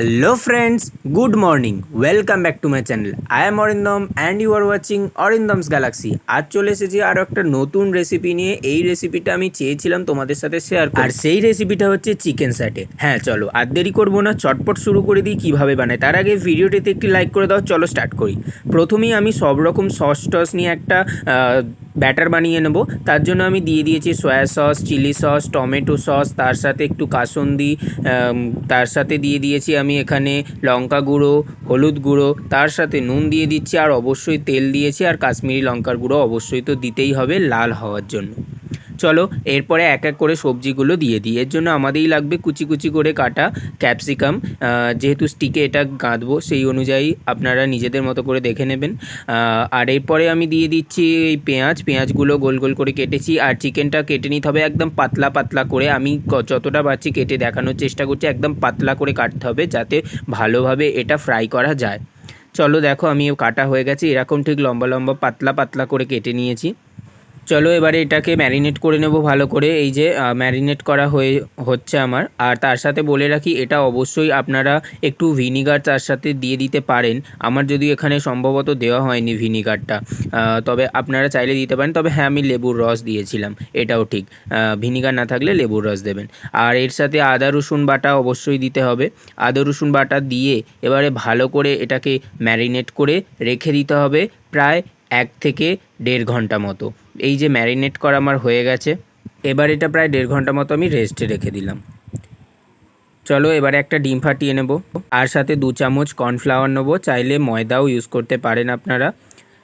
Hello friends, good morning. Welcome back to my channel. I am Orindam and you are watching Orindam's Galaxy. আজ চলে এসেছি আরও একটা নতুন রেসিপি নিয়ে। এই রেসিপিটা আমি চেয়েছিলাম তোমাদের সাথে শেয়ার আর সেই রেসিপিটা হচ্ছে চিকেন স্যাটে হ্যাঁ চলো আর দেরি করব না। চটপট শুরু করে দিই কীভাবে বানায়। তার আগে ভিডিওটিতে একটি লাইক করে দাও। চলো স্টার্ট করি। প্রথমেই আমি সব রকম সস টস নিয়ে একটা ব্যাটার বানিয়ে নেব। তার জন্য আমি দিয়ে দিয়েছি soya sauce chilli sauce tomato sauce তার সাথে একটু কাসন্দি তার সাথে দিয়ে দিয়েছি আমি এখানে লঙ্কা গুঁড়ো, হলুদ গুঁড়ো, তার সাথে নুন দিয়ে দিচ্ছি আর অবশ্যই তেল দিয়েছি আর কাশ্মীরি লঙ্কার গুঁড়ো অবশ্যই তো দিতেই হবে লাল হওয়ার জন্য। চলো, এরপরে এক এক করে সবজিগুলো দিয়ে দিই। এর জন্য আমাদেরই লাগবে কুচি কুচি করে কাটা ক্যাপসিকাম। যেহেতু স্টিকে এটা গাঁথবো সেই অনুযায়ী আপনারা নিজেদের মতো করে দেখে নেবেন। আর এরপরে আমি দিয়ে দিচ্ছি এই পেঁয়াজ। পেঁয়াজগুলো গোল গোল করে কেটেছি। আর চিকেনটা কেটে নিতে হবে একদম পাতলা পাতলা করে। আমি যতটা পারছি কেটে দেখানোর চেষ্টা করছি, একদম পাতলা করে কাটতে হবে যাতে ভালোভাবে এটা ফ্রাই করা যায়। চলো দেখো আমি কাটা হয়ে গেছে। এরকম ঠিক লম্বা লম্বা পাতলা পাতলা করে কেটে নিয়েছি। চলো এবারে এটাকে ম্যারিনেট করে নেব ভালো করে। এই যে ম্যারিনেট করা হয়ে, হচ্ছে আমার। আর তার সাথে বলে রাখি, এটা অবশ্যই আপনারা একটু ভিনিগার তার সাথে দিয়ে দিতে পারেন। আমার যদি এখানে সম্ভবত দেওয়া হয়নি ভিনিগারটা তবে আপনারা চাইলে দিতে পারেন। তবে হ্যাঁ আমি লেবুর রস দিয়েছিলাম। এটাও ঠিক। ভিনিগার না থাকলে লেবুর রস দেবেন। আর এর সাথে আদা, রসুন বাটা অবশ্যই দিতে হবে। আদা, রসুন বাটা দিয়ে এবারে ভালো করে এটাকে ম্যারিনেট করে রেখে দিতে হবে প্রায় এক থেকে দেড় ঘণ্টা মতো। এই যে ম্যারিনেট করা আমার হয়ে গেছে, এবার এটা প্রায় দেড় ঘণ্টা মতো আমি রেস্টে রেখে দিলাম। চলো এবারে একটা ডিম ফাটিয়ে নেব। আর সাথে দু চামচ কর্নফ্লাওয়ার নেব, চাইলে ময়দাও ইউজ করতে পারেন আপনারা।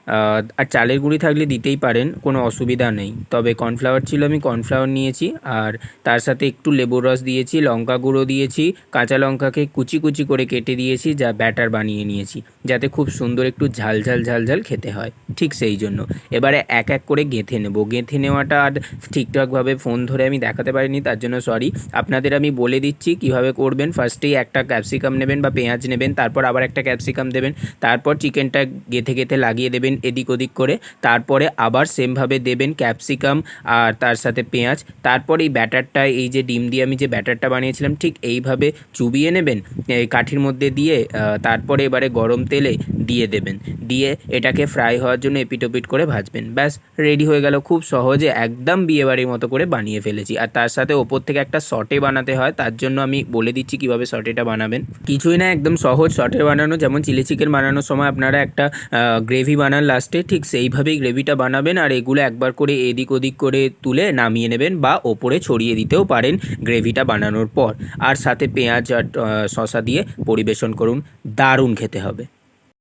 আর চালের গুঁড়ি থাকলে দিতেই পারেন, কোনো অসুবিধা নেই। তবে কর্নফ্লাওয়ার ছিল আমি কর্নফ্লাওয়ার নিয়েছি, আর তার সাথে একটু লেবুর রস দিয়েছি, লঙ্কা গুঁড়ো দিয়েছি, কাঁচা লঙ্কাকে কুচি কুচি করে কেটে দিয়েছি, যা ব্যাটার বানিয়ে নিয়েছি, যাতে খুব সুন্দর একটু ঝাল ঝাল ঝাল ঝাল খেতে হয়, ঠিক সেই জন্য। এবারে এক এক করে গেঁথে নেব। গেঁথে নেওয়াটা আর ঠিকঠাকভাবে ফোন ধরে আমি দেখাতে পারিনি, তার জন্য সরি আপনাদের আমি বলে দিচ্ছি কীভাবে করবেন। ফার্স্টেই একটা ক্যাপসিকাম নেবেন বা পেঁয়াজ নেবেন, তারপর আবার একটা ক্যাপসিকাম দেবেন, তারপর চিকেনটা গেঁথে গেঁথে লাগিয়ে দেবেন। এদিক ওদিক করে। তারপরে আবার সেমভাবে দেবেন ক্যাপসিকাম আর তার সাথে পেঁয়াজ। তারপর এই ব্যাটারটা, এই যে ডিম দিয়ে আমি যে ব্যাটারটা বানিয়েছিলাম, ঠিক এইভাবে চুবিয়ে নেবেন এই কাঠির মধ্যে দিয়ে তারপরে এবারে গরম তেলে দিয়ে দেবেন। দিয়ে এটাকে ফ্রাই হওয়ার জন্য এপিটোপিট করে ভাজবেন। ব্যাস রেডি হয়ে গেল। খুব সহজে একদম বিয়েবাড়ির মতো করে বানিয়ে ফেলেছি। আর তার সাথে ওপর থেকে একটা সটে বানাতে হয়। তার জন্য আমি বলে দিচ্ছি কীভাবে সটেটা বানাবেন। কিছুই না, একদম সহজ সটে বানানো। যেমন চিলি চিকেন বানানোর সময় আপনারা একটা গ্রেভি বানান লাস্টে ঠিক সেইভাবেই গ্রেভিটা বানাবেন। আর এগুলো একবার করে এদিক ওদিক করে তুলে নামিয়ে নেবেন বা ওপরে ছড়িয়ে দিতেও পারেন গ্রেভিটা বানানোর পর। আর সাথে পেঁয়াজ আর শসা দিয়ে পরিবেশন করুন। দারুণ খেতে হবে।